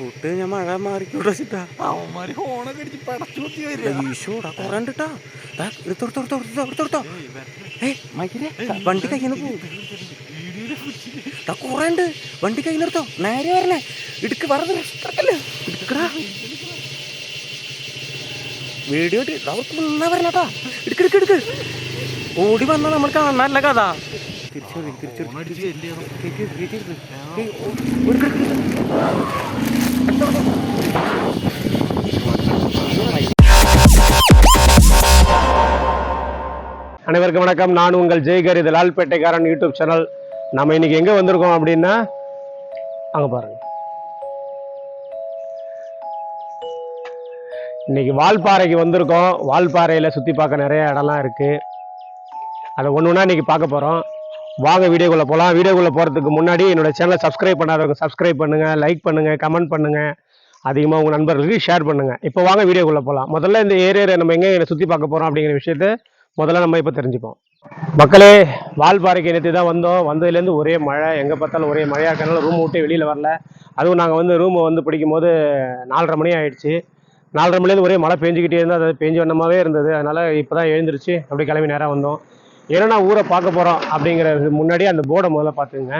കൂട്ട് ഞാൻ മഴ മാറിക്കൂടെ ചിട്ടാ. അവന്മാര് ഹോണൊക്കെ അടിച്ച് പടച്ചു കുത്തി വരിക. ഈശോടാ കുറണ്ടിട്ടാ എടുത്തോടുത്തോടുത്തോടുത്തോടുത്തോ ഏ മൈക്കിലെ വണ്ടി കയ്യിൽ നിന്ന് പോകും കുറേണ്ട് വണ്ടി കയ്യിൽ നിർത്തോ. നേരെ വരണേ. ഇടുക്ക് വെറുതെ ഇഷ്ടക്കല്ലേ ഇടുക്കടാ. വീഡിയോ അവർക്ക് നിന്നാ വരണട്ടാ ഇടുക്ക് ഇടുക്ക് ഇടുക്ക്. ഓടി വന്നാൽ നമ്മൾ കാണാനല്ല കഥ. തിരിച്ചു തിരിച്ചു அனைவருக்கும் வணக்கம். நான் உங்கள் ஜெய்கர் இது லால்பேட்டைக்காரன் யூடியூப் சேனல். நம்ம இன்னைக்கு எங்கே வந்திருக்கோம் அப்படின்னா அங்கே பாருங்க. இன்னைக்கு வால்பாறைக்கு வந்திருக்கோம். வால்பாறையில் சுற்றி பார்க்க நிறைய இடம்லாம் இருக்குது அதை ஒன்று ஒன்றா இன்னைக்கு பார்க்க போகிறோம் வாங்க வீடியோக்குள்ளே போகலாம் வீடியோக்குள்ளே போகிறதுக்கு முன்னாடி என்னோட சேனலை சப்ஸ்கிரைப் பண்ணாதவங்க சப்ஸ்கிரைப் பண்ணுங்கள் லைக் பண்ணுங்கள் கமெண்ட் பண்ணுங்கள் அதிகமாக உங்கள் நண்பர்களுக்கு ஷேர் பண்ணுங்கள் இப்போ வாங்க வீடியோக்குள்ளே போகலாம் முதல்ல இந்த ஏரியாவை நம்ம எங்கே சுற்றி பார்க்க போகிறோம் அப்படிங்கிற விஷயத்த முதல்ல நம்ம இப்போ தெரிஞ்சுப்போம். மக்களே வால்பாறைக்கு நேற்று தான் வந்தோம். வந்ததுலேருந்து ஒரே மழை. எங்கே பார்த்தாலும் ஒரே மழையாக இருக்கனால ரூம் விட்டு வெளியில் வரல. அதுவும் நாங்கள் வந்து ரூமை வந்து பிடிக்கும் போது நாலரை மணி ஆயிடுச்சு. நாலரை மணிலேருந்து ஒரே மழை பெஞ்சிக்கிட்டே இருந்தால் அது பெஞ்சு வண்ணமாகவே இருந்தது. அதனால் இப்போ தான் எழுந்திருச்சு. அப்படியே கிளம்பி நேராக வந்தோம். ஏன்னா ஊரை பார்க்க போகிறோம் அப்படிங்கிறது முன்னாடி அந்த போர்டை முதல்ல பார்த்துங்க.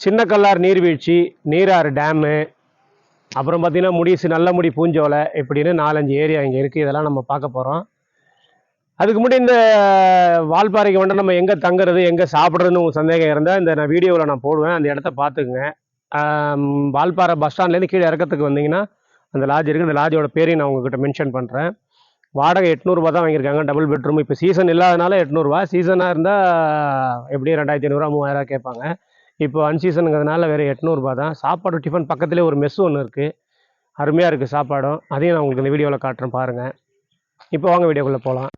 சின்ன கல்லார் நீர்வீழ்ச்சி நீராறு டேமு அப்புறம் பார்த்திங்கன்னா முடிசு நல்லமுடி பூஞ்சோலை இப்படின்னு நாலஞ்சு ஏரியா இங்கே இருக்குது இதெல்லாம் நம்ம பார்க்க போகிறோம் அதுக்கு முன்னாடி இந்த வால்பாறைக்கு வந்துட்டு நம்ம எங்கே தங்குறது எங்கே சாப்பிட்றதுன்னு உங்களுக்கு சந்தேகம் இருந்தால் இந்த நான் வீடியோவில் நான் போடுவேன். அந்த இடத்த பார்த்துக்குங்க. வால்பாறை பஸ் ஸ்டாண்ட்லேருந்து கீழே இறக்கத்துக்கு வந்தீங்கன்னா அந்த லாட்ஜ் இருக்குது அந்த லாட்ஜோட பேரையும் நான் உங்ககிட்ட மென்ஷன் பண்ணுறேன் வாடகை எட்நூறுபா தான் வாங்கியிருக்காங்க டபுள் பெட்ரூம் இப்போ சீசன் இல்லாதனால எட்நூறுபா. சீசனாக இருந்தால் எப்படியும் ரெண்டாயிரத்தி ஐநூறுரூவா மூவாயிரரூவா கேட்பாங்க. இப்போ அன்சீசனுங்கிறதுனால வேறு எட்நூறுபா தான். சாப்பாடு டிஃபன் பக்கத்துலேயே ஒரு மெஸ் ஒன்று இருக்குது அருமையாக இருக்குது சாப்பாடும். அதையும் நான் உங்களுக்கு இந்த வீடியோவில் காட்டுறேன் பாருங்கள் இப்போ வாங்க வீடியோக்குள்ளே போகலாம்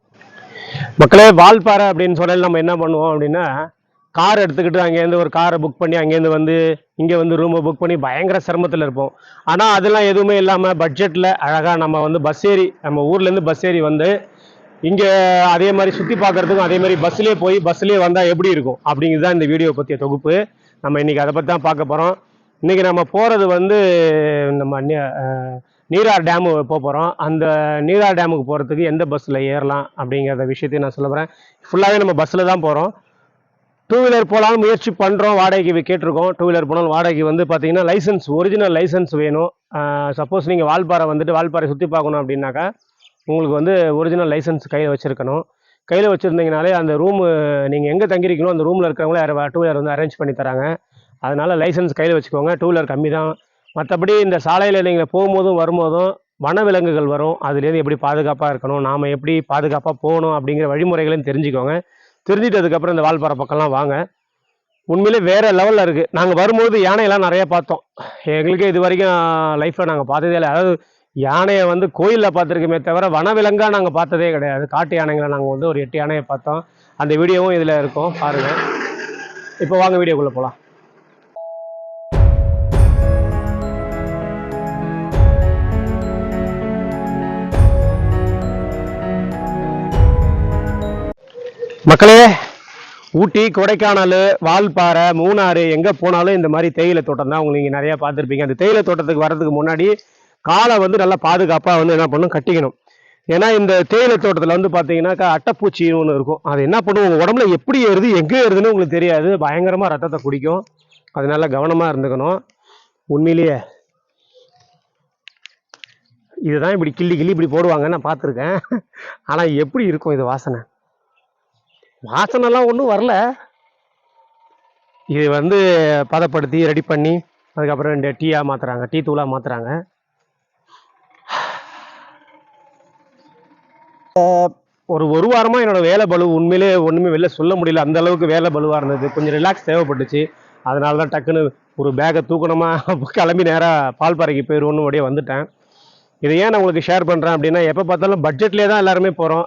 மக்களே வால்பாறை அப்படின்னு சொல்லி நம்ம என்ன பண்ணுவோம் அப்படின்னா கார் எடுத்துக்கிட்டு அங்கேருந்து ஒரு காரை புக் பண்ணி அங்கேருந்து வந்து இங்கே வந்து ரூமை புக் பண்ணி பயங்கர சிரமத்தில் இருப்போம். ஆனால் அதெல்லாம் எதுவுமே இல்லாமல் பட்ஜெட்டில் அழகாக நம்ம வந்து பஸ் ஏறி நம்ம ஊர்லேருந்து பஸ் ஏறி வந்து இங்கே அதே மாதிரி சுற்றி பார்க்குறதுக்கும் அதே மாதிரி பஸ்லேயே போய் பஸ்லேயே வந்தால் எப்படி இருக்கும்? அப்படிங்கிறது தான் இந்த வீடியோ பற்றிய தொகுப்பு. நம்ம இன்றைக்கி அதை பற்றி தான் பார்க்க போகிறோம் இன்றைக்கி நம்ம போகிறது வந்து நம்ம நீரார் டேமு போக போகிறோம் அந்த நீரார் டேமுக்கு போகிறதுக்கு எந்த பஸ்ஸில் ஏறலாம் அப்படிங்கிறத விஷயத்தையும் நான் சொல்ல போகிறேன் ஃபுல்லாகவே நம்ம பஸ்ஸில் தான் போகிறோம் டூ வீலர் போகலான்னு முயற்சி பண்ணுறோம் வாடகைக்கு கேட்டிருக்கோம். டூ வீலர் போனாலும் வாடகைக்கு வந்து பார்த்தீங்கன்னா லைசன்ஸ் ஒரிஜினல் லைசன்ஸ் வேணும். சப்போஸ் நீங்கள் வால்பாறை வந்துட்டு வால்பாறை சுற்றி பார்க்கணும் அப்படின்னாக்கா உங்களுக்கு வந்து ஒரிஜினல் லைசன்ஸ் கையில் வச்சுருக்கணும். கையில் வச்சுருந்தீங்கனாலே அந்த ரூமு நீங்கள் எங்கே தங்கிருக்கீங்களோ அந்த ரூமில் இருக்கிறவங்களே டூ வீலர் வந்து அரேஞ்ச் பண்ணி தராங்க. அதனால் லைசன்ஸ் கையில் வச்சுக்கோங்க. டூ வீலர் கம்மி தான். மற்றபடி இந்த சாலையில் நீங்கள் போகும்போதும் வரும்போதும் வனவிலங்குகள் வரும். அதுலேருந்து எப்படி பாதுகாப்பாக இருக்கணும்? நாம் எப்படி பாதுகாப்பாக போகணும் அப்படிங்கிற வழிமுறைகளையும் தெரிஞ்சுக்கோங்க. தெரிஞ்சிட்டதுக்கப்புறம் இந்த வால்பாறை பக்கம்லாம் வாங்க. உண்மையிலே வேறு லெவலில் இருக்குது நாங்கள் வரும்போது யானையெல்லாம் நிறைய பார்த்தோம். எங்களுக்கு இது வரைக்கும் லைஃப்பில் நாங்கள் பார்த்ததே இல்லை. அதாவது யானையை வந்து கோயிலில் பார்த்துருக்கோமே தவிர வனவிலங்காக நாங்கள் பார்த்ததே கிடையாது. காட்டு யானைகளை நாங்கள் வந்து ஒரு எட்டு யானையை பார்த்தோம். அந்த வீடியோவும் இதில் இருக்கும். பாருங்கள் இப்போ வாங்க வீடியோக்குள்ளே போகலாம் மக்களே ஊட்டி கொடைக்கானல் வால்பாறை மூணாறு எங்கே போனாலும் இந்த மாதிரி தேயிலை தோட்டம் தான் உங்களுக்கு நீங்கள் நிறையா பார்த்துருப்பீங்க. அந்த தேயிலை தோட்டத்துக்கு வர்றதுக்கு முன்னாடி காலை வந்து நல்லா பாதுகாப்பாக வந்து என்ன பண்ணணும் கட்டிக்கணும். ஏன்னா இந்த தேயிலை தோட்டத்தில் வந்து பார்த்தீங்கன்னாக்கா அட்டைப்பூச்சி ஒன்று இருக்கும். அது என்ன பண்ணும்? உங்கள் உடம்புல எப்படி ஏறுது எங்கே ஏறுதுன்னு உங்களுக்கு தெரியாது. பயங்கரமாக ரத்தத்தை குடிக்கும். அதனால கவனமாக இருந்துக்கணும். உண்மையிலேயே இதுதான் இப்படி கிள்ளி கிள்ளி இப்படி போடுவாங்க நான் பார்த்துருக்கேன். ஆனால் எப்படி இருக்கும் இது வாசனை? வாசனைலாம் ஒன்றும் வரல. இது வந்து பதப்படுத்தி ரெடி பண்ணி அதுக்கப்புறம் இந்த டீயாக மாற்றுறாங்க டீ தூளாக மாற்றுறாங்க ஒரு ஒரு வாரமாக என்னோடய வேலை பலு உண்மையிலே ஒன்றுமே வெளில சொல்ல முடியல. அந்த அளவுக்கு வேலை பலுவாக இருந்தது. கொஞ்சம் ரிலாக்ஸ் தேவைப்பட்டுச்சு. அதனால தான் டக்குன்னு ஒரு பேக்கை தூக்கணுமா? கிளம்பி நேராக பால்பாறைக்கு போயிடுவோன்னு அப்படியே வந்துட்டேன். இதை ஏன் நான் உங்களுக்கு ஷேர் பண்ணுறேன் அப்படின்னா எப்போ பார்த்தாலும் பட்ஜெட்லேயே தான் எல்லாருமே போகிறோம்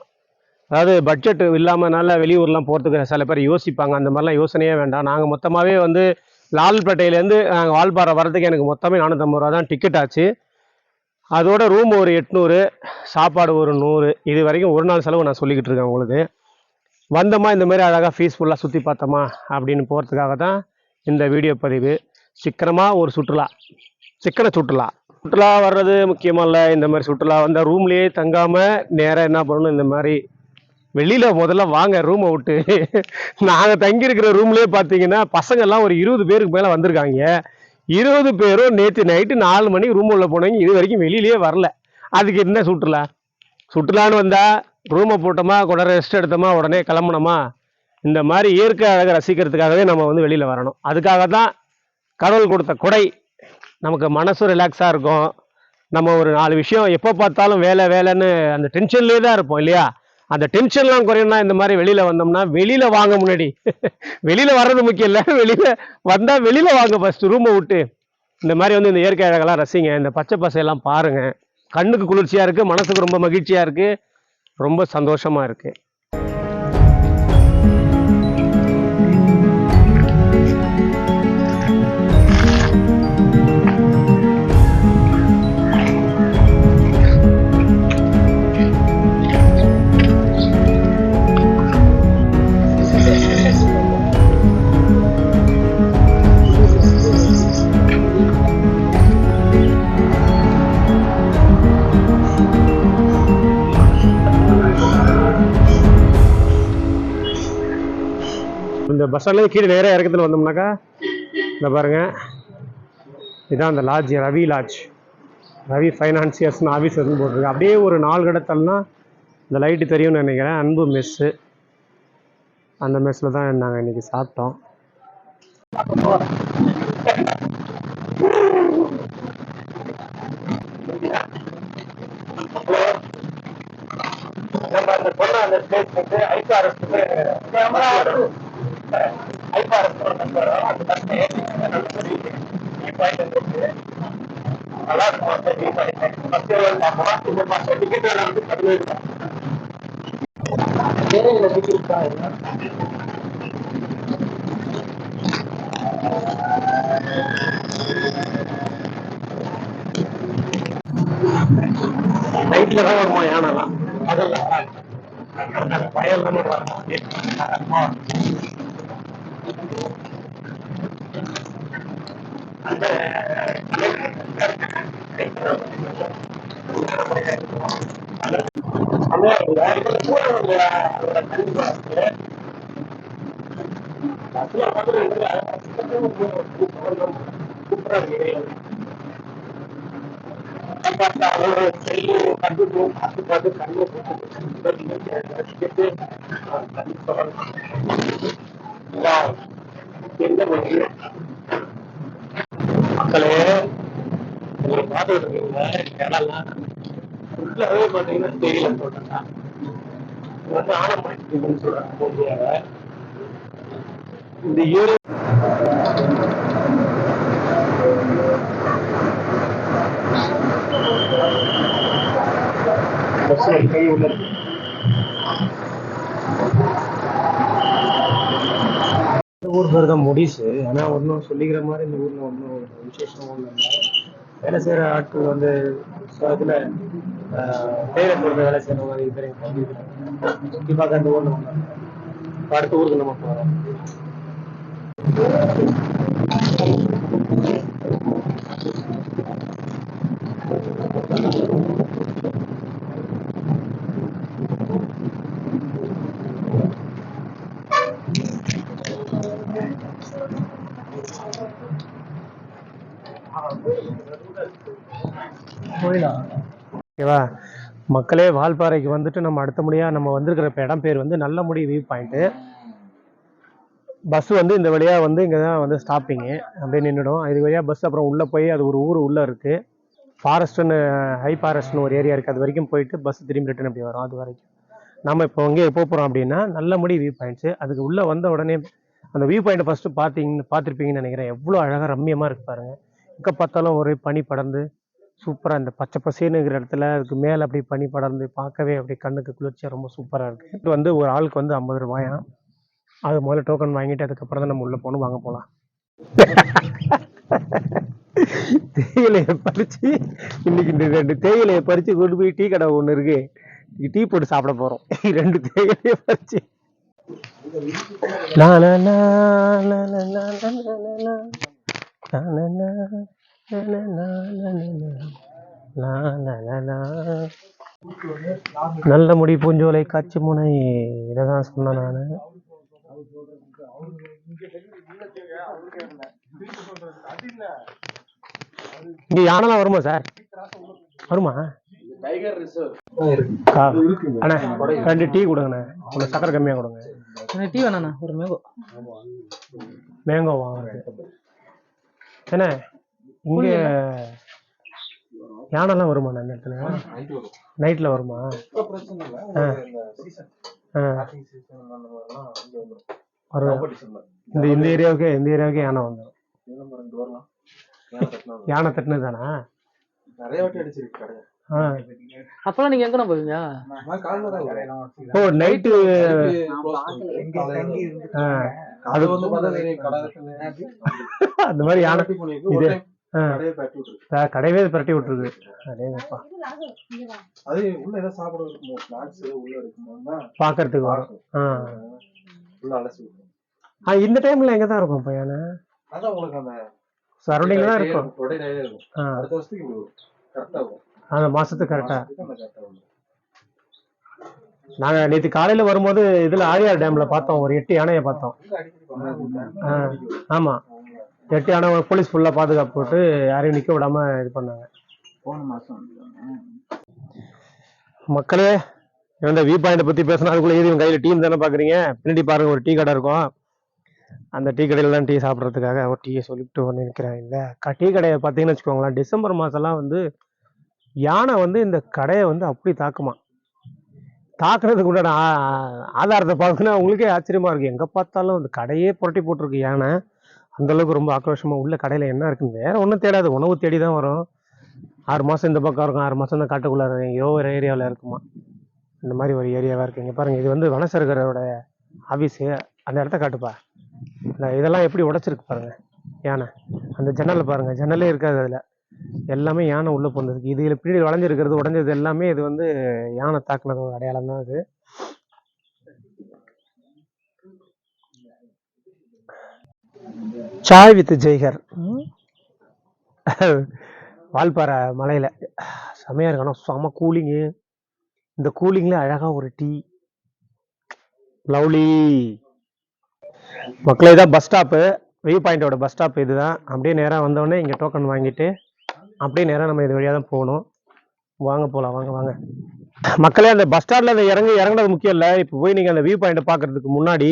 அதாவது பட்ஜெட் இல்லாமனால வெளியூர்லாம் போகிறதுக்கு சில பேர் யோசிப்பாங்க. அந்த மாதிரிலாம் யோசனையே வேண்டாம். நாங்கள் மொத்தமாகவே வந்து லால்பேட்டையிலேருந்து நாங்கள் வால்பாறை வர்றதுக்கு எனக்கு மொத்தமே நானூற்றம்பது ரூபா தான் டிக்கெட் ஆச்சு. அதோட ரூம் ஒரு எட்நூறு சாப்பாடு ஒரு நூறு. இது வரைக்கும் ஒரு நாள் செலவு நான் சொல்லிக்கிட்டு இருக்கேன் உங்களுக்கு. வந்தோமா இந்த மாதிரி அழகாக பீஸ்ஃபுல்லாக சுற்றி பார்த்தோமா அப்படின்னு போகிறதுக்காக தான் இந்த வீடியோ பதிவு. சிக்கனமாக ஒரு சுற்றுலா. சிக்கன சுற்றுலா. சுற்றுலா வர்றது முக்கியமாக இல்லை இந்த மாதிரி சுற்றுலா வந்தால் ரூம்லேயே தங்காமல் நேராக என்ன பண்ணணும் இந்த மாதிரி வெளியில் முதல்ல வாங்க ரூமை விட்டு. நாங்கள் தங்கியிருக்கிற ரூம்லேயே பார்த்தீங்கன்னா பசங்கள்லாம் ஒரு இருபது பேருக்கு மேலே வந்திருக்காங்க. இருபது பேரும் நேற்று நைட்டு நாலு மணிக்கு ரூம் உள்ள போனவங்க இது வரைக்கும் வெளியிலேயே வரல. அதுக்கு என்ன சுற்றுலா? சுற்றுலான்னு வந்தால் ரூமை போட்டோமா கூட ரெஸ்ட் எடுத்தோமா உடனே கிளம்புனோமா இந்த மாதிரி இயற்கை அழகை ரசிக்கிறதுக்காகவே நம்ம வந்து வெளியில் வரணும். அதுக்காக தான் கடவுள் கொடுத்த கொடை. நமக்கு மனசும் ரிலாக்ஸாக இருக்கும். நம்ம ஒரு நாலு விஷயம் எப்போ பார்த்தாலும் வேலை வேலைன்னு அந்த டென்ஷன்லேயே தான் இருப்போம் இல்லையா? அந்த டென்ஷன்லாம் குறையணும்னா இந்த மாதிரி வெளியில் வந்தோம்னா வெளியில் வாங்க முன்னாடி. வெளியில் வர்றது முக்கியம் இல்லை. வெளியில் வந்தால் வெளியில் வாங்க ஃபஸ்ட்டு ரூமை விட்டு. இந்த மாதிரி வந்து இந்த இயற்கை அழகெல்லாம் ரசிங்க. இந்த பச்சை பசையெல்லாம் பாருங்கள் கண்ணுக்கு குளிர்ச்சியாக இருக்குது மனசுக்கு ரொம்ப மகிழ்ச்சியாக இருக்குது ரொம்ப சந்தோஷமாக இருக்குது பஸ் ஸ்டாண்ட்லேருந்து கீழே நேராக இறக்கத்தில் வந்தோம்னாக்கா இந்த பாருங்கள் இதுதான் அந்த லாட்ஜ் ரவி லாட்ஜ் ரவி ஃபைனான்சியர்ஸ்னு ஆஃபீஸ் வந்து போட்டிருக்கு. அப்படியே ஒரு நாலு கடத்தல்னா இந்த லைட்டு தெரியும்னு நினைக்கிறேன். அன்பு மெஸ்ஸு அந்த மெஸ்ஸில் தான் நாங்கள் இன்றைக்கி சாப்பிட்டோம். நம்ம அந்த பொண்ணு அந்த ஸ்டேஜ் வந்து ஐபாரஸ் கேமரா ஐபாரஸ் அந்த பஸ் நல்லா இருக்கும் அந்த பாயிண்ட் பார்க்கலாம் இந்த டிக்கெட் வந்து பதினேழு வேற டிக்கெட் தான். நைட்ல தான் வருமா யானெல்லாம் அதெல்லாம் பயம்லாம் வரலாம் Wow. எந்த வழியில மக்களே உங்களை பார்த்துட்டு இருக்கீங்க. இடம்லாம் தோட்டம் தான் இது வந்து ஆலமரத்துக்குன்னு சொல்றாங்க. இந்தியாவை இந்த கை உள்ளது இந்த தான் முடிசு. ஆனால் ஒன்றும் சொல்லிக்கிற மாதிரி இந்த ஊரில் ஒன்றும் விசேஷம் ஒன்றும் இல்லை. வேலை செய்கிற ஆட்கள் வந்து இதில் தேயிலை பொறுத்த வேலை செய்கிறவங்க இது பேர் எங்கள் சுற்றி பார்க்க அந்த ஊரில் ஒன்று அடுத்த ஊருக்கு நம்ம போகிறோம் ஓகேவா? மக்களே வால்பாறைக்கு வந்துட்டு நம்ம அடுத்த முடியா நம்ம வந்திருக்கிற இடம் பேர் வந்து நல்லமுடி வியூ பாயிண்ட்டு பஸ் வந்து இந்த வழியாக வந்து இங்கே தான் வந்து ஸ்டாப்பிங்கு அப்படியே நின்றுடும் இது வழியாக பஸ் அப்புறம் உள்ளே போய் அது ஒரு ஊர் உள்ளே இருக்குது ஃபாரஸ்ட்டுன்னு ஹை ஃபாரஸ்ட்னு ஒரு ஏரியா இருக்குது அது வரைக்கும் போயிட்டு பஸ் திரும்பி ரிட்டன் அப்படி வரும். அது வரைக்கும். நம்ம இப்போ இங்கே போக போகிறோம் அப்படின்னா நல்லமுடி வியூ பாயிண்ட்ஸு அதுக்கு உள்ளே வந்த உடனே அந்த வியூ பாயிண்ட்டை ஃபஸ்ட்டு பார்த்தீங்கன்னு பார்த்துருப்பீங்கன்னு நினைக்கிறேன். எவ்வளோ அழகாக ரம்மியமாக இருக்கு பாருங்கள் எங்கே பார்த்தாலும் ஒரே பனி படர்ந்து சூப்பராக இந்த பச்சை பசேனுங்கிற இடத்துல அதுக்கு மேலே அப்படி பனி படர்ந்து பார்க்கவே அப்படி கண்ணுக்கு குளிர்ச்சியாக ரொம்ப சூப்பராக இருக்குது இது வந்து ஒரு ஆளுக்கு வந்து ஐம்பது ரூபாயா? அது முதல்ல டோக்கன் வாங்கிட்டு அதுக்கப்புறம் தான் நம்ம உள்ளே போகணும் வாங்க போகலாம் தேயிலையை பறித்து இன்னைக்கு இந்த ரெண்டு தேயிலையை பறித்து கொண்டு போய் டீ கடை ஒன்று இருக்கு. டீ போட்டு சாப்பிட போகிறோம் ரெண்டு தேயிலையை பறித்து லா லலலா, லலலா, நல்ல முடி பூஞ்சோலை காட்சி முனை. இதை தான் சொன்னேன் நான். இங்கே யானெல்லாம் வருமா சார்? வருமா? டைகர் ரிசர்வ் ரெண்டு டீ கொடுங்கண்ணே. உங்களுக்கு சக்கரை கம்மியாக கொடுங்க. டீ வேணாண்ணா ஒரு மேங்கோ. மேங்கோ வாங்குறது என்ன இங்க யானைலாம் வருமா அந்த இடத்துல நைட்ல வருமா. இந்த இந்த ஏரியாவுக்கு இந்த ஏரியாவுக்கு யானை வந்துடும் யானை தட்டுனது. தானா? நிறைய வாட்டி அடிச்சிருக்கு அப்பெல்லாம் நீங்க எங்கண்ணா போவீங்க. ஓ நைட்டு அது வந்து. அந்த மாதிரி யானை இது- கடையவே பரட்டி விட்டுருக்கு. அடேங்கப்பா அது உள்ள ஏதோ சாப்பிட இருக்குமோ? ஸ்நாக்ஸ் உள்ள இருக்குமோன்னா பாக்குறதுக்கு வரும். ஆ. உள்ள அலசி. ஆ, இந்த டைம்ல எங்க தான் இருக்கும் இப்ப யானை? அதான் உங்களுக்கு அந்த சரௌண்டிங்ல தான் இருக்கும். இருக்கும். அடுத்த வருஷத்துக்கு கரெக்டா வரும். அந்த மாசத்துக்கு கரெக்டா நாங்க நேத்து காலையில வரும்போது இதுல ஆழியார் டேம்ல பார்த்தோம். ஒரு எட்டு யானையை பார்த்தோம். ஆமா. எட்டு யானை போலீஸ் ஃபுல்லா பாதுகாப்பு போட்டு யாரையும் நிக்க விடாம இது பண்ணாங்க. போன மாசம் மக்களே இந்த வியூ பாயிண்ட் பத்தி பேசினா அதுக்குள்ள ஏறி கையில டீ தானே பாக்குறீங்க? பின்னாடி பாருங்க ஒரு டீ கடை இருக்கும். அந்த டீ கடையில தான் டீ சாப்பிட்றதுக்காக ஒரு டீயை சொல்லிட்டு வந்து நிற்கிறேன் இந்த க- டீ கடையை பார்த்தீங்கன்னு வச்சுக்கோங்களேன் டிசம்பர் மாசம்லாம் வந்து யானை வந்து இந்த கடையை வந்து அப்படி தாக்குமா? தாக்குறதுக்கு உண்டான ஆதாரத்தை பார்த்தோன்னா உங்களுக்கே ஆச்சரியமாக இருக்குது எங்கே பார்த்தாலும் அந்த கடையே புரட்டி போட்டிருக்கு யானை. அந்தளவுக்கு ரொம்ப ஆக்ரோஷமாக உள்ள கடையில் என்ன இருக்குன்னு வேறு ஒன்றும் தேடாது. உணவு தேடி தான் வரும். ஆறு மாதம் இந்த பக்கம் இருக்கும். ஆறு மாதம் தான் காட்டுக்குள்ளே இருக்கும். எங்கேயோ ஒரு ஏரியாவில் இருக்குமா? இந்த மாதிரி ஒரு ஏரியாவாக இருக்குது இங்கே பாருங்கள் இது வந்து வனசரகரோட ஆஃபீஸு அந்த இடத்த காட்டுப்பா. இந்த இதெல்லாம் எப்படி உடைச்சிருக்கு பாருங்கள் யானை. அந்த ஜன்னலை பாருங்கள் ஜன்னலே இருக்காது அதில். எல்லாமே யானை உள்ளே போனதுக்கு இதில் பின்னாடி வளைஞ்சிருக்கிறது உடஞ்சது எல்லாமே இது வந்து யானை தாக்குனதோட அடையாளம் தான் அது. சாய் வித் ஜெய்கர். வால்பாறை மலையில. செமையாக இருக்கணும் செம கூலிங்கு இந்த கூலிங்கில் அழகா ஒரு டீ. லவ்லி. மக்களே தான் பஸ் ஸ்டாப்பு வியூ பாயிண்டோட பஸ் ஸ்டாப் இதுதான். அப்படியே நேராக வந்தோடனே இங்கே டோக்கன் வாங்கிட்டு அப்படியே நேராக நம்ம இது வழியாக தான் போகணும். வாங்க போகலாம் வாங்க வாங்க. மக்களே அந்த பஸ் ஸ்டாண்டில் அந்த இறங்கி இறங்குறது முக்கியம் இல்லை. இப்போ போய் நீங்கள் அந்த வியூ பாயிண்ட்டை பார்க்குறதுக்கு முன்னாடி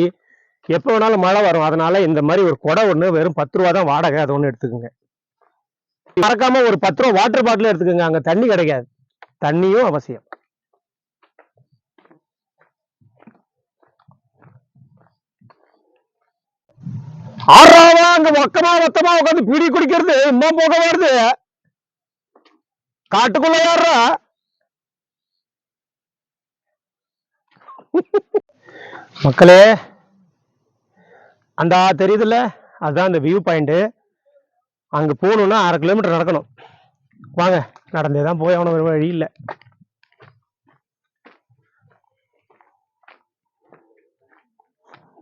எப்போ வேணாலும் மழை வரும். அதனால இந்த மாதிரி ஒரு குடை ஒன்று வெறும் பத்து ரூபா தான் வாடகை. அது ஒன்று எடுத்துக்கோங்க. மறக்காம ஒரு பத்து ரூபா வாட்டர் பாட்டிலும் எடுத்துக்கோங்க. அங்கே தண்ணி கிடைக்காது. தண்ணியும் அவசியம். ஆறாவா அங்க மொக்கமா மொத்தமா உட்காந்து பிடி குடிக்கிறது. இன்னும் போக வருது. காட்டுக்குள்ள யாரா மக்களே அந்த தெரியுதுல்ல? அதுதான் அந்த வியூ பாயிண்ட் அங்க போகணும்னா அரை கிலோமீட்டர் நடக்கணும். வாங்க நடந்தே தான் போய் அவன வழி இல்லை.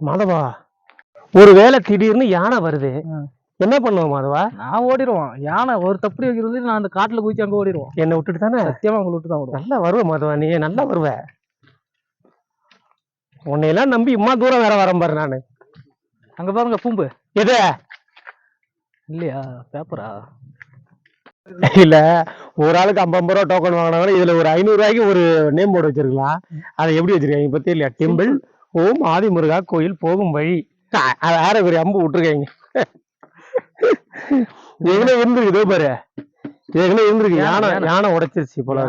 மாதவா ஒருவேளை திடீர்னு யானை வருது. என்ன பண்ணுவோம் மாதவா நான் ஓடிடுவோம் யானை ஒரு தப்படி வைக்கிறது நான் அந்த காட்டுல குதிச்சு அங்க ஓடிடுவோம் என்னை விட்டுட்டு தானே சத்தியமா உங்களை விட்டு தான் நல்லா வருவ மாதவா நீ நல்லா வருவ உன்னையெல்லாம் நம்பி இம்மா தூரம் வேற வரேன் பாரு நானு அங்க பாருங்க பூம்பு எது இல்லையா பேப்பரா இல்ல ஒரு ஆளுக்கு ஐம்பது ரூபா டோக்கன் வாங்கினாலும் இதுல ஒரு ஐநூறு ரூபாய்க்கு ஒரு நேம் போர்டு வச்சிருக்கலாம் அதை எப்படி வச்சிருக்காங்க பத்தி இல்லையா டெம்பிள் ஓம் ஆதிமுருகா கோயில் போகும் வழி வேற ஒரு அம்பு விட்டுருக்காங்க எங்கனே இருந்திருக்கு இதோ பாரு. எங்கனே இருந்திருக்கு. யானை, யானை உடைச்சிருச்சு போல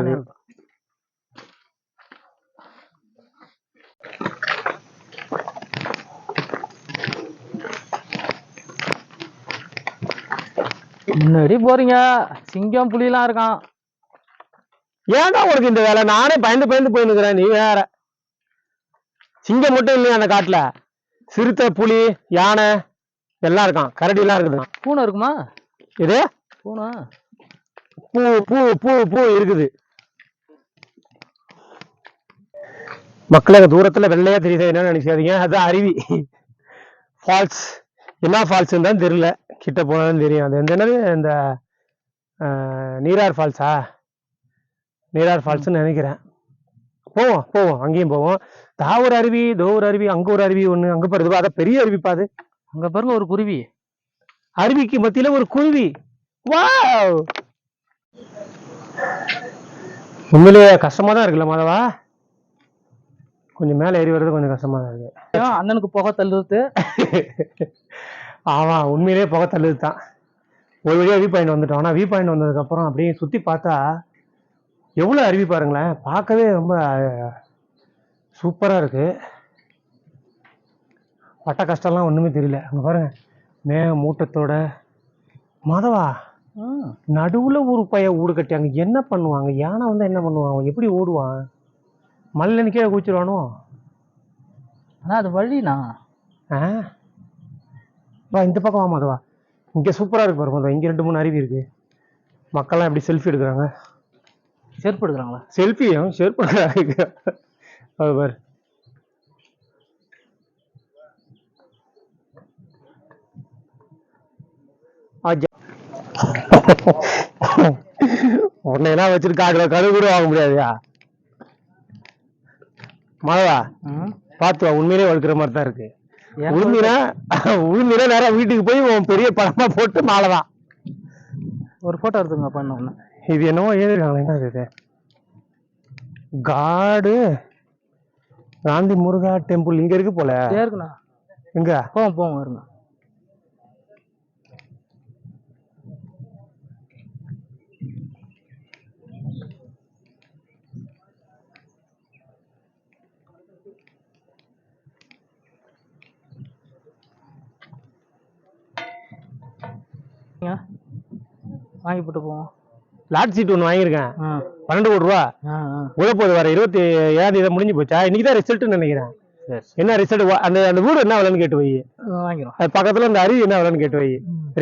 முன்னாடி போறீங்க. சிங்கம் புலிலாம் இருக்கான். ஏன்டா உனக்கு இந்த வேலை? நானே பயந்து பயந்து போயிருக்கிறேன் நீ வேற. சிங்கம் மட்டும் இல்லையா அந்த காட்டுல? சிறுத்தை புலி யானை. எல்லாம் இருக்கான். கரடி எல்லாம் இருக்குதான் பூனை இருக்குமா? இது? பூனை? பூ பூ பூ பூ இருக்குது. மக்கள் அங்க தூரத்துல வெள்ளையா தெரியுது? என்ன நினைக்காதீங்க. அது அருவி. ஃபால்ஸ் என்ன ஃபால்ஸ் தான் தெரியல. கிட்ட போனாலும் தெரியும். அது என்னது? இந்த நீரார் ஃபால்ஸா நீரார் ஃபால்ஸ்னு நினைக்கிறேன். போவோம் போவோம். அங்கேயும் போவோம். தா ஒரு அருவி தோ ஒரு அருவி அங்க ஒரு அருவி ஒண்ணு அங்க பாரு அத பெரிய அருவி பாது அங்க பாருங்க ஒரு குருவி. அருவிக்கு மத்தியில ஒரு குருவி. வாவ்! உண்மையிலேயே கஷ்டமா தான் இருக்குல்ல மாதவா? கொஞ்சம் மேலே ஏறி வர்றது கொஞ்சம் கஷ்டமா தான் இருக்கு. அண்ணனுக்கு புகை தள்ளுறது ஆமா உண்மையிலேயே புகை தள்ளுது தான். ஒரு வழியா வியூ பாயிண்ட் வந்துட்டோம். ஆனா வியூ பாயிண்ட் வந்ததுக்கு அப்புறம் அப்படியே சுத்தி பார்த்தா எவ்வளவு அருவி பாருங்களேன். பார்க்கவே ரொம்ப சூப்பரா இருக்கு. பட்ட கஷ்டம்லாம் ஒண்ணுமே தெரியல. அங்க பாருங்க. மேக மூட்டத்தோட மாதவா நடுவுல ஒரு பைய ஊடு கட்டி அங்க என்ன பண்ணுவாங்க? யானை வந்து என்ன பண்ணுவாங்க எப்படி ஓடுவான்? மல்ல கீழே குச்சிருவானோ ஆனா அது வழிண்ணா. ஆ. வா இந்த பக்கம் வா மாதவா. இங்க சூப்பரா இருக்கு பாரு மாதவா. இங்க ரெண்டு மூணு அருவி இருக்கு. மக்கள்லாம் எப்படி செல்ஃபி எடுக்கிறாங்க? செருப்பு எடுக்கிறாங்களா? செல்ஃபியும் ஷேர் பண்ணுறாங்க அது பாரு. உன்னையெல்லாம் வச்சுட்டு காட்டுல கழுவு கூட வாங்க முடியாதுயா? மாதவா ம். பார்த்து வா உண்மையிலே வளர்க்குற மாதிரி தான் இருக்கு. உளுந்தினா உளுந்தினா நேரா வீட்டுக்கு போய் உன் பெரிய படமா போட்டு மாலை தான் ஒரு போட்டோ எடுத்துங்க பண்ண இது என்னவோ எழுதிருக்காங்களே என்ன இது? காடு. காந்தி முருகா டெம்பிள் இங்க இருக்கு போல. சரிங்கண்ணா எங்க போவோம் போவோம் வருங்க. வாங்கி போட்டு போவோம் லாட் சீட் ஒன்று வாங்கியிருக்கேன் பன்னெண்டு கோடி ரூபா. உழப்போது வர இருபத்தி ஏழாம் தேதி முடிஞ்சு போச்சா? இன்னைக்கு தான் ரிசல்ட்னு நினைக்கிறேன். என்ன ரிசல்ட் அந்த அந்த வீடு என்ன விலைன்னு கேட்டு வை. வாங்கிடும் அது பக்கத்துல அந்த அருவி என்ன விலைன்னு கேட்டு வை.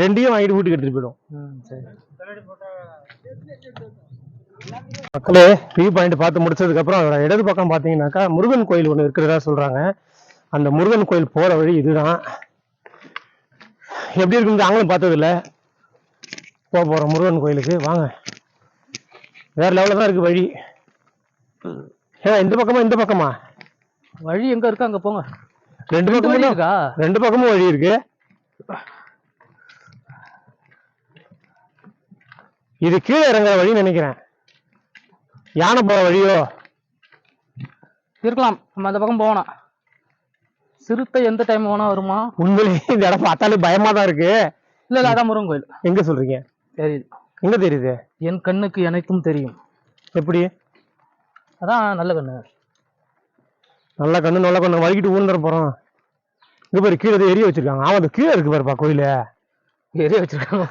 ரெண்டையும் வாங்கிட்டு வீட்டுக்கு எடுத்துட்டு போயிடும் மக்களே வியூ பாயிண்ட் பார்த்து முடிச்சதுக்கு அப்புறம் அதோட இடது பக்கம் பார்த்தீங்கன்னாக்கா முருகன் கோயில் ஒன்று இருக்கிறதா சொல்றாங்க. அந்த முருகன் கோயில் போற வழி இதுதான். எப்படி இருக்குன்னு நாங்களும் பார்த்தது இல்ல போக போறோம் முருகன் கோயிலுக்கு. வாங்க. வேற லெவலில் தான் இருக்கு வழி. ஏ இந்த பக்கமா இந்த பக்கமா? வழி எங்க இருக்கு? அங்க போங்க. ரெண்டு பக்கமும் இருக்கா? ரெண்டு பக்கமும் வழி இருக்கு. இது கீழே இறங்குற வழின்னு நினைக்கிறேன். யானை போற வழியோ? இருக்கலாம். நம்ம அந்த பக்கம் போகணும். சிறுத்தை எந்த டைம் வேணா வருமா? உண்மையிலேயே இந்த இடம் பார்த்தாலே பயமா தான் இருக்கு. இல்ல இல்ல அதான் முருகன் கோயில். எங்க சொல்றீங்க? தெரியுது. எங்க தெரியுது? என் கண்ணுக்கு அனைத்தும் தெரியும். எப்படி? அதான் நல்ல கண்ணு. நல்ல கண்ணு நல்ல கண்ணு. வலிக்கிட்டு ஊர்ந்துட போறோம். இங்க பாரு கீழே எரிய வச்சிருக்காங்க. ஆமா அது கீழே இருக்கு பாருப்பா கோயிலு. எரிய வச்சிருக்காங்க.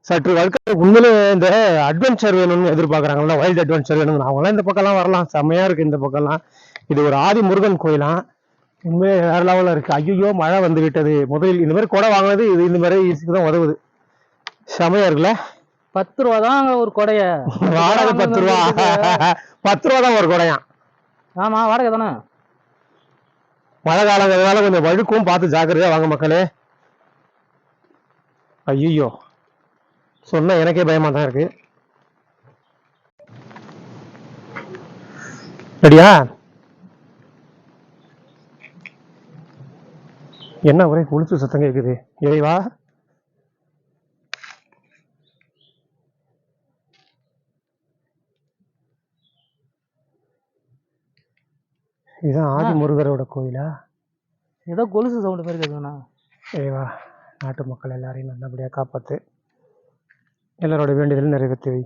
சற்று வழக்க உண்மையிலே இந்த அட்வென்ச்சர் வேணும்னு எதிர்பார்க்கறாங்கல்ல வைல்ட் அட்வென்ச்சர் வேணும்னு. அவங்களாம் இந்த பக்கம்லாம் வரலாம். செம்மையா இருக்கு இந்த பக்கம்லாம். இது ஒரு ஆதி முருகன் கோயிலாம் உண்மையே வேற லெவலில் இருக்கு. ஐயோ மழை வந்து விட்டது முதலில் இந்த மாதிரி குடை வாங்கினது இது இந்த மாதிரி ஈஸிக்கு தான் உதவுது செமையா இருக்குல்ல? பத்து ரூபா தான் ஒரு கொடைய. வாடகை பத்து ரூபா. பத்து ரூபா தான் ஒரு குடையாம் ஆமா வாடகை தானே? மழை காலங்கிறதுனால கொஞ்சம் வழுக்கும் பார்த்து ஜாக்கிரதையா வாங்க மக்களே. ஐயோ சொன்ன எனக்கே பயமா தான் இருக்கு. ரெடியா? என்ன ஒரே குளிச்சு சத்தம் கேக்குது? இறைவா? இதுதான் ஆதி முருகரோட கோயிலா? ஏதோ கொலுசு சவுண்ட் மாதிரி கேக்குதுண்ணா இறைவா நாட்டு மக்கள் எல்லாரையும் நல்லபடியாக காப்பாத்து. எல்லாரோட வேண்டுதலும் நிறைவேற்றி வை.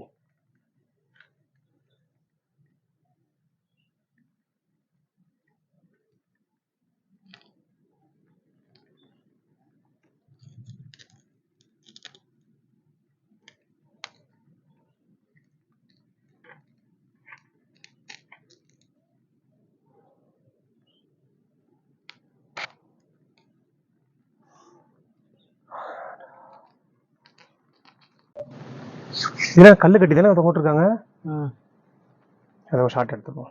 இதெல்லாம் கல்லு கட்டி தானே அதை போட்டிருக்காங்க? ம். அதை ஒரு ஷார்ட் எடுத்துப்போம்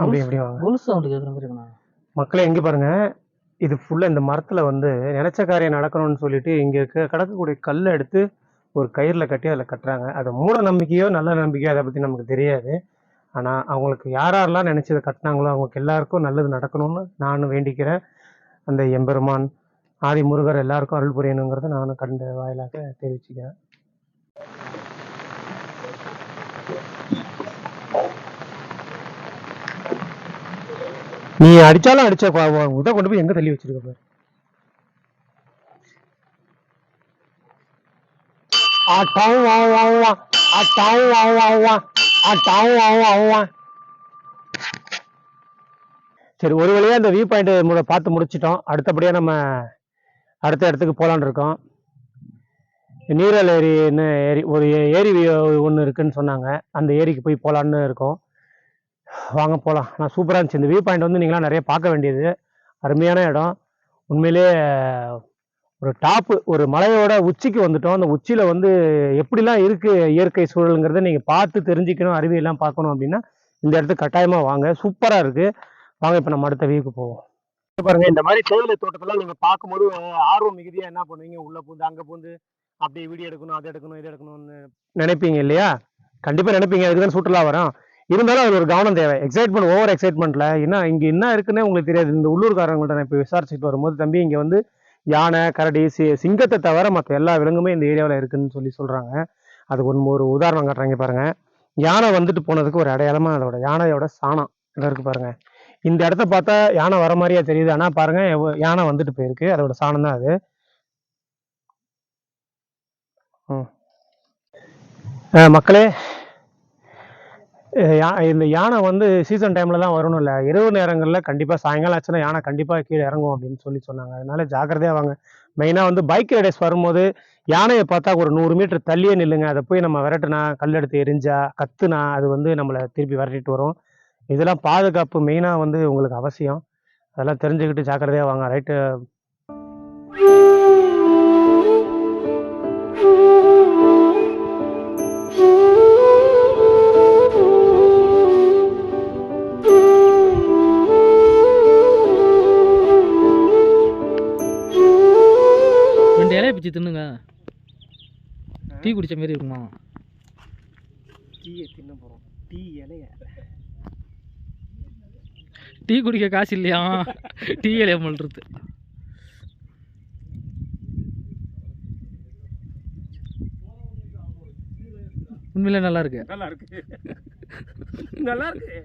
அப்படி எப்படி வாங்க. மக்களே எங்க பாருங்க. இது ஃபுல்லாக இந்த மரத்தில் வந்து நினச்ச காரியம் நடக்கணும்னு சொல்லிட்டு இங்கே இருக்க கிடக்கக்கூடிய கல்லை எடுத்து ஒரு கயிறில் கட்டி அதில் கட்டுறாங்க. அது மூட நம்பிக்கையோ நல்ல நம்பிக்கையோ அதை பற்றி நமக்கு தெரியாது. ஆனால் அவங்களுக்கு யார் யாரெல்லாம் நினச்சதை கட்டினாங்களோ அவங்களுக்கு எல்லாருக்கும் நல்லது நடக்கணும்னு நான் வேண்டிக்கிறேன். அந்த எம்பெருமான் ஆதி முருகர் எல்லாருக்கும் அருள் புரியணுங்கிறத நான் கண்ட வாயிலாக தெரிவிச்சுக்கிறேன். நீ அடிச்சாலும் அடிச்ச உத கொண்டு போய் எங்க தள்ளி வச்சிருக்க பாரு. ஆட்டாவும் வாவும் ஆட்டாவும் வாவும் ஆட்டாவும் வாவும் சரி ஒரு வழியா அந்த வியூ பாயிண்ட் பார்த்து முடிச்சிட்டோம். அடுத்தபடியா நம்ம அடுத்த இடத்துக்கு போலான்னு இருக்கோம். நீரல் ஏரின்னு ஏரி ஒரு ஏ- ஏரி ஒன்று இருக்குன்னு சொன்னாங்க. அந்த ஏரிக்கு போய் போகலான்னு இருக்கோம். வாங்க போகலாம் நான் சூப்பராக இருந்துச்சு. இந்த வியூ பாயிண்ட் வந்து நீங்களாம் நிறைய பார்க்க வேண்டியது. அருமையான இடம். உண்மையிலே ஒரு டாப்பு ஒரு மலையோட உச்சிக்கு வந்துட்டோம். அந்த உச்சியில் வந்து எப்படிலாம் இருக்குது இயற்கை சூழலுங்கிறத நீங்கள் பார்த்து தெரிஞ்சுக்கணும் அறிவியெல்லாம் பார்க்கணும் அப்படின்னா இந்த இடத்துக்கு கட்டாயமாக வாங்க. சூப்பராக இருக்குது வாங்க இப்போ நம்ம அடுத்த வியூக்கு போவோம். பாருங்க இந்த மாதிரி தேயிலை தோட்டத்தெல்லாம் நீங்கள் பார்க்கும்போது ஆர்வம் மிகுதியாக என்ன பண்ணுவீங்க? உள்ளே பூந்து அங்கே பூந்து அப்படி வீடியோ எடுக்கணும் அதை எடுக்கணும் இது எடுக்கணும்னு நினைப்பீங்க இல்லையா? கண்டிப்பாக நினைப்பீங்க. அதுக்கு தான் சுற்றுலா வரோம். இருந்தாலும் அது ஒரு கவனம் தேவை. எக்ஸைட்மெண்ட் ஓவர் எக்ஸைட்மெண்ட்டில் என்ன இங்கே என்ன இருக்குன்னே உங்களுக்கு தெரியாது. இந்த உள்ளூர்காரங்கள்ட்ட நான் இப்போ விசாரிச்சுட்டு வரும்போது தம்பி இங்கே வந்து யானை கரடி சி சிங்கத்தை தவிர மற்ற எல்லா விலங்குமே இந்த ஏரியாவில் இருக்குன்னு சொல்லி சொல்கிறாங்க அதுக்கு ஒன்று ஒரு உதாரணம் காட்டுறாங்க பாருங்கள் யானை வந்துட்டு போனதுக்கு ஒரு அடையாளமாக அதோட யானையோட சாணம் இதில் இருக்குது பாருங்கள் இந்த இடத்த பார்த்தா யானை வர மாதிரியே தெரியுது. ஆனால் பாருங்கள் யானை வந்துட்டு போயிருக்கு. அதோட சாணம் தான் அது. மக்களே இந்த யானை வந்து சீசன் டைம்ல தான் வரணும் இல்லை இரவு நேரங்களில் கண்டிப்பாக சாயங்காலம் ஆச்சுன்னா யானை கண்டிப்பாக கீழே இறங்கும் அப்படின்னு சொல்லி சொன்னாங்க. அதனால ஜாக்கிரதையாக வாங்க. மெயினாக வந்து பைக் ரைடர்ஸ் வரும்போது யானையை பார்த்தா ஒரு நூறு மீட்டர் தள்ளியே நில்லுங்க. அதை போய் நம்ம விரட்டுனா கல் எடுத்து எரிஞ்சா கத்துனா அது வந்து நம்மளை திருப்பி விரட்டிட்டு வரும். இதெல்லாம் பாதுகாப்பு மெயினாக வந்து உங்களுக்கு அவசியம். அதெல்லாம் தெரிஞ்சுக்கிட்டு ஜாக்கிரதையாக வாங்க. ரைட்டு ரெண்டு இலையை பிச்சு தின்னுங்க. டீ குடிச்ச மாதிரி இருக்குமா? டீயை தின்ன போகிறோம் டீ இலைய. டீ குடிக்க காசு இல்லையா? டீ இலைய மல்றது. உண்மையிலே நல்லா இருக்கு. நல்லா இருக்கு. நல்லா இருக்கு.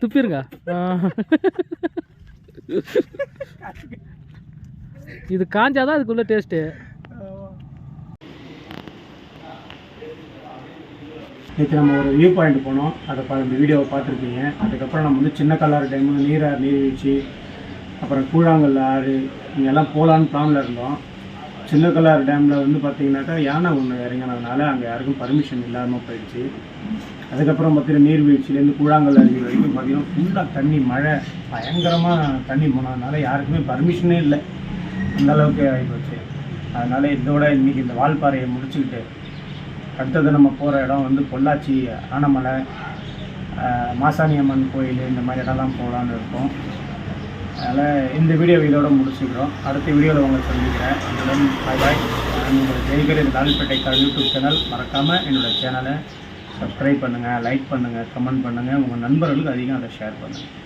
துப்பிருங்க. இது காஞ்சாதான் அதுக்குள்ள டேஸ்ட்டு நேற்று நம்ம ஒரு வியூ பாயிண்ட் போனோம். அதை பா இந்த வீடியோவை பார்த்துருப்பீங்க. அதுக்கப்புறம் நம்ம வந்து சின்ன கல்லாறு டேமு நீராறு நீர்வீழ்ச்சி அப்புறம் கூழாங்கல் ஆறு இங்கெல்லாம் போகலான்னு பிளானில் இருந்தோம். சின்ன டேமில் வந்து பார்த்தீங்கன்னாக்கா யானை ஒன்று இறங்கினதுனால அங்கே யாருக்கும் பர்மிஷன் இல்லாமல் போயிடுச்சு. அதுக்கப்புறம் பார்த்தீங்கன்னா நீர்வீழ்ச்சியிலேருந்து கூழாங்கல் அருவி வரைக்கும் பார்த்தீங்கன்னா ஃபுல்லாக தண்ணி மழை பயங்கரமாக தண்ணி போனதுனால யாருக்குமே பர்மிஷனே இல்லை. அந்தளவுக்கு ஆகிப்போச்சு அதனால் இதோட இன்னைக்கு இந்த வால்பாறையை முடிச்சுக்கிட்டு அடுத்தது நம்ம போகிற இடம் வந்து பொள்ளாச்சி ஆனமலை மாசாணி அம்மன் கோயில் இந்த மாதிரி இடம்லாம் போகலான்னு இருக்கோம். அதனால் இந்த வீடியோ இதோட முடிச்சுக்கிறோம். அடுத்த வீடியோவில் உங்களை சந்திக்கிறேன். உங்களுடன் பாய் பாய் நான் உங்கள் ஜெய்கர் இந்த யூடியூப் சேனல் மறக்காமல் என்னோட சேனலை சப்ஸ்கிரைப் பண்ணுங்கள் லைக் பண்ணுங்கள் கமெண்ட் பண்ணுங்கள் உங்கள் நண்பர்களுக்கு அதிகம் அதை ஷேர் பண்ணுங்கள்